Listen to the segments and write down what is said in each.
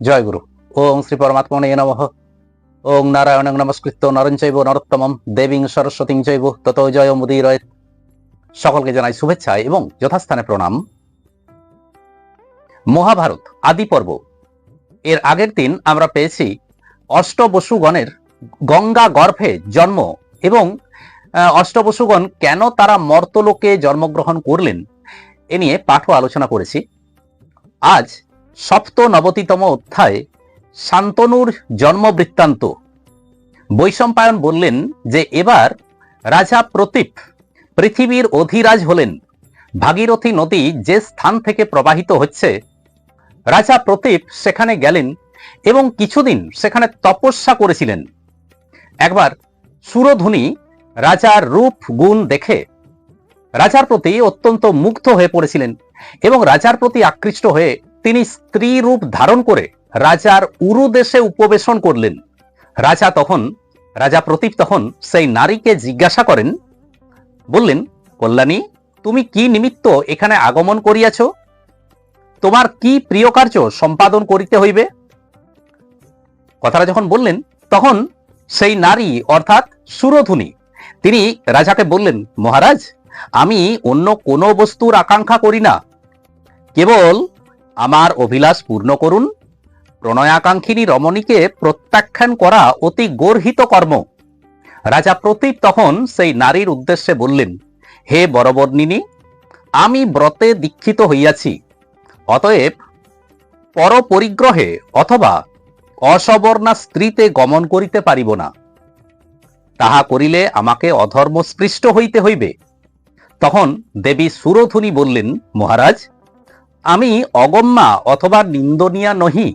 জয় গুরু। ওং শ্রী পরমাত্মনে নমঃ। ওং নারায়ণ নমস্কৃত নরঞ্চৈব নরোত্তমম দেবীং সরস্বতী চৈব তত জয় মুদিরয়। সকলকে জানাই শুভেচ্ছা এবং যথাস্থানে প্রণাম। মহাভারত, আদি পর্ব। এর আগের দিন আমরা পেয়েছি অষ্টবসুগণের গঙ্গা গর্ভে জন্ম এবং অষ্টবসুগণ কেন তারা মর্তলোকে জন্মগ্রহণ করলেন, এ নিয়ে পাঠও আলোচনা করেছি। আজ সপ্ত নবতিতম অধ্যায়, শান্তনুর জন্ম বৃত্তান্ত বৈশম্পায়ন বললেন যে এবার রাজা প্রতীপ পৃথিবীর অধিরাজ হলেন। ভাগীরথী নদী যে স্থান থেকে প্রবাহিত হচ্ছে, রাজা প্রতীপ সেখানে গেলেন এবং কিছুদিন সেখানে তপস্যা করেছিলেন। একবার সুরধুনি রাজার রূপ গুণ দেখে রাজার প্রতি অত্যন্ত মুগ্ধ হয়ে পড়েছিলেন এবং রাজার প্রতি আকৃষ্ট হয়ে তিনি স্ত্রী রূপ ধারণ করে রাজার উরু দেশে উপবেশন করলেন। রাজা তখন, রাজা প্রতীপ তখন সেই নারীকে জিজ্ঞাসা করেন, বললেন, কল্যাণী, তুমি কি নিমিত্ত এখানে আগমন করিয়াছ? তোমার কি প্রিয় কার্য সম্পাদন করিতে হইবে? কথাটা যখন বললেন, তখন সেই নারী, অর্থাৎ সুরধুনি তিনি রাজাকে বললেন, মহারাজ, আমি অন্য কোনো বস্তুর আকাঙ্ক্ষা করি না। কেবল আমার অভিলাষ পূর্ণ করুন। প্রণয়াকাঙ্ক্ষিনী রমণীকে প্রত্যাখ্যান করা অতি গর্হিত কর্ম। রাজা প্রতীপ তখন সেই নারীর উদ্দেশ্যে বললেন, হে বরবর্ণিনী, আমি ব্রতে দীক্ষিত হইয়াছি। অতএব পরপরিগ্রহে অথবা অসবর্ণা স্ত্রীতে গমন করিতে পারিব না। তাহা করিলে আমাকে অধর্ম স্পৃষ্ট হইতে হইবে। তখন দেবী সুরধুনী বললেন, মহারাজ আমি অগম্যা অথবা নিন্দনীয়া নহি।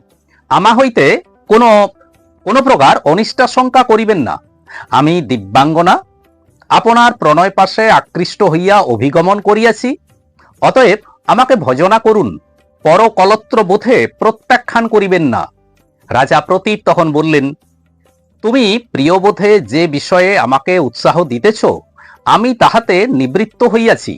আমা হইতে কোনো কোনো প্রকার অনিষ্টাশঙ্কা করিবেন না। আমি দিব্যাঙ্গনা, আপনার প্রণয় পাশে আকৃষ্ট হইয়া অভিগমন করিয়াছি। অতএব আমাকে ভজনা করুন, পরকলত্র বোধে প্রত্যাখ্যান করিবেন না। রাজা প্রতীপ তখন বললেন, তুমি প্রিয়বোধে যে বিষয়ে আমাকে উৎসাহ দিতেছ, আমি তাহাতে নিবৃত্ত হইয়াছি।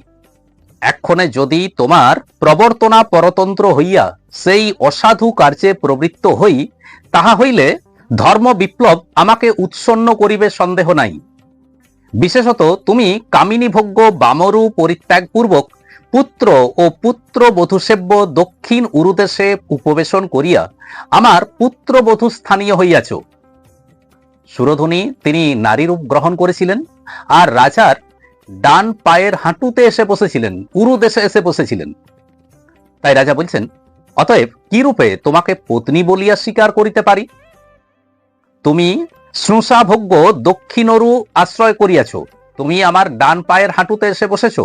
এক্ষণে যদি তোমার প্রবর্তনা পরতন্ত্র হইয়া সেই অসাধু কার্যে প্রবৃত্ত হই, তাহা হইলে ধর্ম বিপ্লব আমাকে উৎসন্ন করিবে সন্দেহ নাই। বিশেষত তুমি কামিনীভোগ্য বামরু পরিত্যাগপূর্বক পুত্র ও পুত্র বধুসেব্য দক্ষিণ উরুদেশে উপবেশন করিয়া আমার পুত্র পুত্রবধূ স্থানীয় হইয়াছ। সুরধনী, তিনি নারীরূপ গ্রহণ করেছিলেন, আর রাজার ডান পায়ের হাঁটুতে এসে বসেছিলেন উরু দেশে এসে বসেছিলেন। তাই রাজা বলছেন, অতএব কি রূপে তোমাকে পত্নী বলিয়া স্বীকার করিতে পারি? তুমি শ্রুষাভোগ্য দক্ষিণরু আশ্রয় করিয়াছ, তুমি আমার ডান পায়ের হাঁটুতে এসে বসেছ।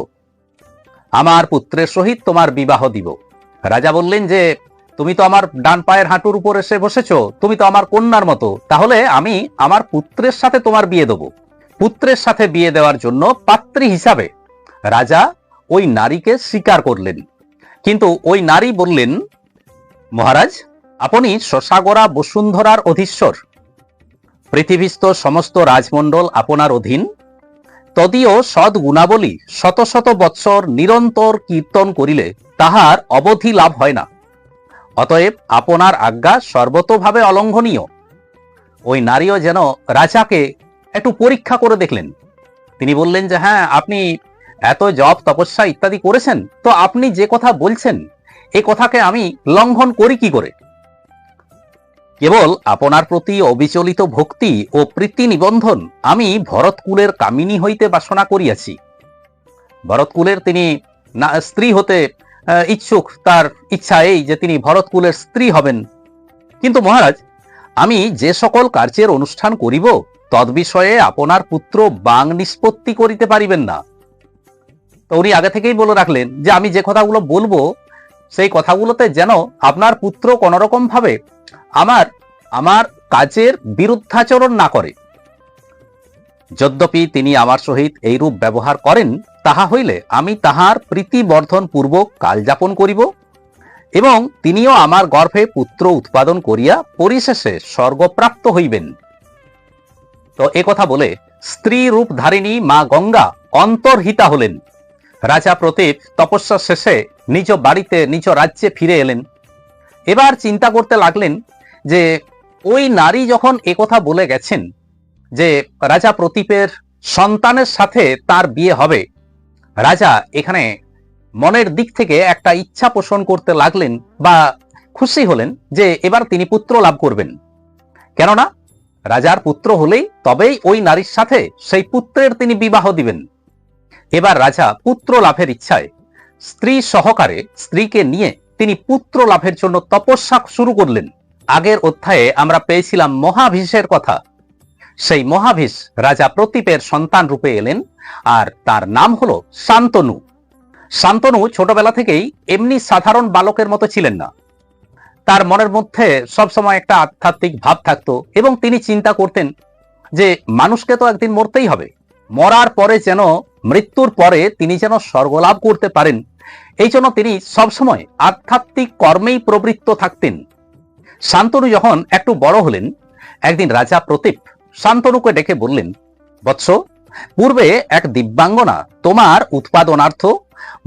আমার পুত্রের সহিত তোমার বিবাহ দিব। রাজা বললেন যে, তুমি তো আমার ডান পায়ের হাঁটুর উপর এসে বসেছ, তুমি তো আমার কন্যার মতো, তাহলে আমি আমার পুত্রের সাথে তোমার বিয়ে দেব। পুত্রের সাথে বিয়ে দেওয়ার জন্য পাত্রী হিসাবে রাজা ওই নারীকে স্বীকার করলেন। কিন্তু ওই নারী বললেন, মহারাজ, আপনি শশাগরা বসুন্ধরার অধীশ্বর। পৃথিবীস্থ সমস্ত রাজমণ্ডল আপনার অধীন। তদীয় সৎ গুণাবলী শত শত বৎসর নিরন্তর কীর্তন করিলে তাহার অবধি লাভ হয় না। অতএব আপনার আজ্ঞা সর্বতোভাবে অলঙ্ঘনীয়। ওই নারীও যেন রাজাকে একটু পরীক্ষা করে দেখলেন। তিনি বললেন যে হ্যাঁ আপনি এত জব, তপস্যা ইত্যাদি করেছেন, তো আপনি যে কথা বলছেন এই কথাকে আমি লঙ্ঘন করি কি করে? কেবল আপনার প্রতি অবিচলিত ভক্তি ও প্রীতি নিবন্ধন আমি ভরতকুলের কামিনী হইতে বাসনা করিয়াছি। ভরতকুলের তিনি না, স্ত্রী হতে ইচ্ছুক, তার ইচ্ছা এই যে তিনি ভরতকুলের স্ত্রী হবেন। কিন্তু মহারাজ, আমি যে সকল কার্যের অনুষ্ঠান করিব তদ্বিষয়ে আপনার পুত্র বাং নিষ্পত্তি করিতে পারিবেন না। তো উনি আগে থেকেই বলে রাখলেন যে আমি যে কথাগুলো বলব, সেই কথাগুলোতে যেন আপনার পুত্র কোনোরকম ভাবে আমার আমার কাজের বিরুদ্ধাচরণ না করে। যদ্যপি তিনি আমার সহিত এইরূপ ব্যবহার করেন, তাহা হইলে আমি তাহার প্রীতি বর্ধন পূর্বক কালযাপন করিব এবং তিনিও আমার গর্ভে পুত্র উৎপাদন করিয়া পরিশেষে স্বর্গপ্রাপ্ত হইবেন। তো কথা বলে স্ত্রী রূপ ধারিণী মা গঙ্গা অন্তর্হিতা হলেন। রাজা প্রতীপ তপস্যা শেষে নিজ বাড়িতে, নিজ রাজ্যে ফিরে এলেন। এবার চিন্তা করতে লাগলেন যে, ওই নারী যখন একথা বলে গেছেন যে, রাজা প্রতীপের সন্তানের সাথে তার বিয়ে হবে, রাজা এখানে মনের দিক থেকে একটা ইচ্ছা পোষণ করতে লাগলেন বা খুশি হলেন যে, এবার তিনি পুত্র লাভ করবেন। কেননা রাজার পুত্র হলেই তবেই ওই নারীর সাথে সেই পুত্রের তিনি বিবাহ দিবেন। এবার রাজা পুত্র লাভের ইচ্ছায় স্ত্রী সহকারে স্ত্রীকে নিয়ে তিনি পুত্র লাভের জন্য তপস্যা শুরু করলেন। আগের অধ্যায়ে আমরা পেয়েছিলাম মহাভিষের কথা। সেই মহাভিষ রাজা প্রতীপের সন্তান রূপে এলেন আর তার নাম হল শান্তনু। শান্তনু ছোটবেলা থেকেই এমনি সাধারণ বালকের মতো ছিলেন না। তার মনের মধ্যে সবসময় একটা আধ্যাত্মিক ভাব থাকতো এবং তিনি চিন্তা করতেন যে মানুষকে তো একদিন মরতেই হবে। মরার পরে যেন মৃত্যুর পরে তিনি যেন স্বর্গলাভ করতে পারেন। এই জন্য তিনি সবসময় আধ্যাত্মিক কর্মেই প্রবৃত্ত থাকতেন। শান্তনু যখন একটু বড় হলেন, একদিন রাজা প্রতীপ শান্তনুকে ডেকে বললেন, বৎস, পূর্বে এক দিব্যাঙ্গনা তোমার উৎপাদনার্থ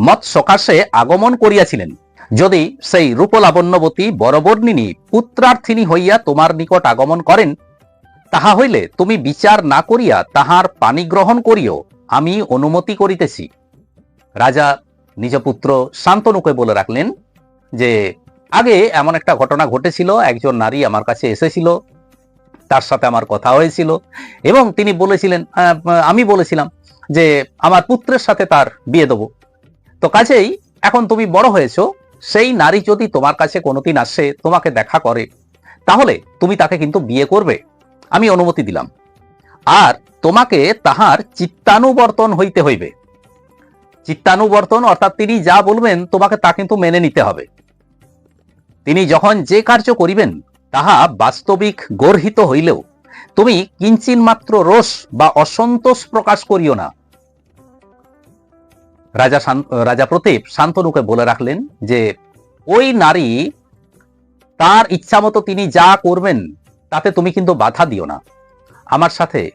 মত সকাশে আগমন করিয়াছিলেন। যদি সেই রূপলাবণ্যবতী বরবর্ণিনী পুত্রার্থিনী হইয়া তোমার নিকট আগমন করেন, তাহা হইলে তুমি বিচার না করিয়া তাহার পানি গ্রহণ করিও, আমি অনুমতি করিতেছি। রাজা নিজ পুত্র শান্তনুকে বলে রাখলেন যে, আগে এমন একটা ঘটনা ঘটেছিল, একজন নারী আমার কাছে এসেছিল, তার সাথে আমার কথা হয়েছিল, এবং তিনি বলেছিলেন আমি বলেছিলাম যে, আমার পুত্রের সাথে তার বিয়ে দেবো। তো কাজেই এখন তুমি বড় হয়েছো সেই নারী যদি তোমার কাছে কোনোদিন আসে, তোমাকে দেখা করে, তাহলে তুমি তাকে কিন্তু বিয়ে করবে। আমি অনুমতি দিলাম। আর তোমাকে তাহার চিত্তানুবর্তন হইতে হইবে। চিত্তানুবর্তন অর্থাৎ তিনি যা বলবেন, তোমাকে তা কিন্তু মেনে নিতে হবে। তিনি যখন যে কার্য করিবেন, তাহা বাস্তবিক গর্হিত হইলেও, তুমি কিঞ্চিন মাত্র রোষ বা অসন্তোষ প্রকাশ করিও না। রাজা রাজা প্রতীপ শান্তনুকে বলে রাখলেন যে, ওই নারী তার ইচ্ছা মতো তিনি যা করবেন, তাতে তুমি কিন্তু বাধা দিও না। আমার সাথে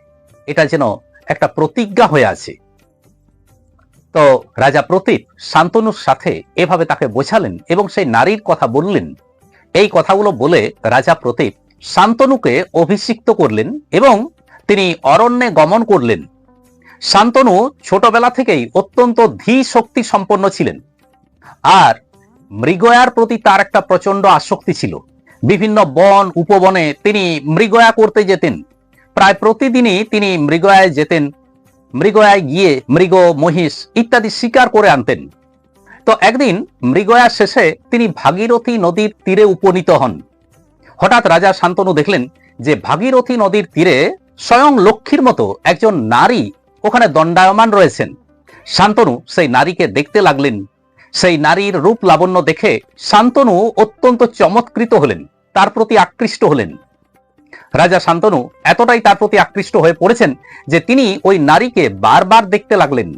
এটা যেন একটা প্রতিজ্ঞা হয়ে আছে। তো রাজা প্রতীপ শান্তনুর সাথে এভাবে তাকে বোঝালেন এবং সেই নারীর কথা বললেন। এই কথাগুলো বলে রাজা প্রতীপ শান্তনুকে অভিষিক্ত করলেন এবং তিনি অরণ্যে গমন করলেন। শান্তনু ছোটবেলা থেকেই অত্যন্ত ধী শক্তি সম্পন্ন ছিলেন। আর মৃগয়ার প্রতি তার একটা প্রচণ্ড আসক্তি ছিল। বিভিন্ন বন, উপবনে তিনি মৃগয়া করতে যেতেন। প্রায় প্রতিদিনই তিনি মৃগয়ায় যেতেন, মৃগয়ায় গিয়ে মৃগ, মহিষ ইত্যাদি শিকার করে আনতেন। তো একদিন মৃগয়া শেষে তিনি ভাগীরথী নদীর তীরে উপনীত হন। হঠাৎ রাজা শান্তনু দেখলেন যে ভাগীরথী নদীর তীরে স্বয়ং লক্ষ্মীর মতো একজন নারী ওখানে দণ্ডায়মান রয়েছেন। শান্তনু সেই নারীকে দেখতে লাগলেন। সেই নারীর রূপ লাবণ্য দেখে শান্তনু অত্যন্ত চমৎকৃত হলেন, তার প্রতি আকৃষ্ট হলেন। রাজা শান্তনু এতটাই তার প্রতি আকৃষ্ট হয়ে পড়েছেন যে তিনি ওই নারীকে বারবার দেখতে লাগলেন।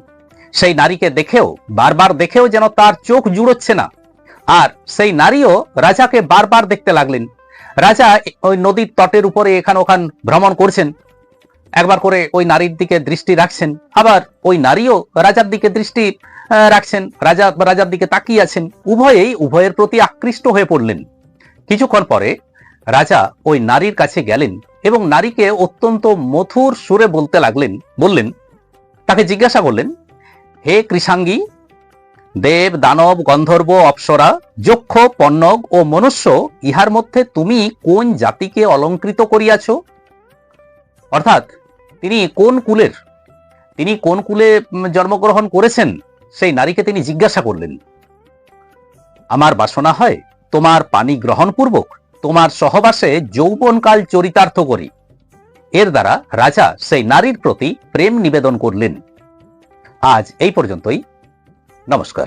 সেই নারীকে দেখেও, বারবার দেখেও যেন তার চোখ জুড়োচ্ছে না। আর সেই নারীও রাজাকে বারবার দেখতে লাগলেন। রাজা ওই নদীর তটের উপরে এখান ওখান ভ্রমণ করছেন। একবার করে ওই নারীর দিকে দৃষ্টি রাখছেন, আবার ওই নারীও রাজার দিকে দৃষ্টি রাখছেন, রাজা, রাজার দিকে তাকিয়ে আছেন, উভয়েই উভয়ের প্রতি আকৃষ্ট হয়ে পড়লেন। কিছুক্ষণ পরে রাজা ওই নারীর কাছে গেলেন এবং নারীকে অত্যন্ত মধুর সুরে বলতে লাগলেন, বললেন, তাকে জিজ্ঞাসা করলেন, হে কৃষাঙ্গী, দেব, দানব, গন্ধর্ব, অপ্সরা, যক্ষ পণ্নগ ও মনুষ্য, ইহার মধ্যে তুমি কোন জাতিকে অলঙ্কৃত করিয়াছ? অর্থাৎ তিনি কোন কুলের, তিনি কোন কুলে জন্মগ্রহণ করেছেন, সেই নারীকে তিনি জিজ্ঞাসা করলেন। আমার বাসনা হয়, তোমার পানি গ্রহণ পূর্বক তোমার সহবাসে যৌবনকাল চরিতার্থ করি। এর দ্বারা রাজা সেই নারীর প্রতি প্রেম নিবেদন করলেন। আজ এই পর্যন্তই। নমস্কার।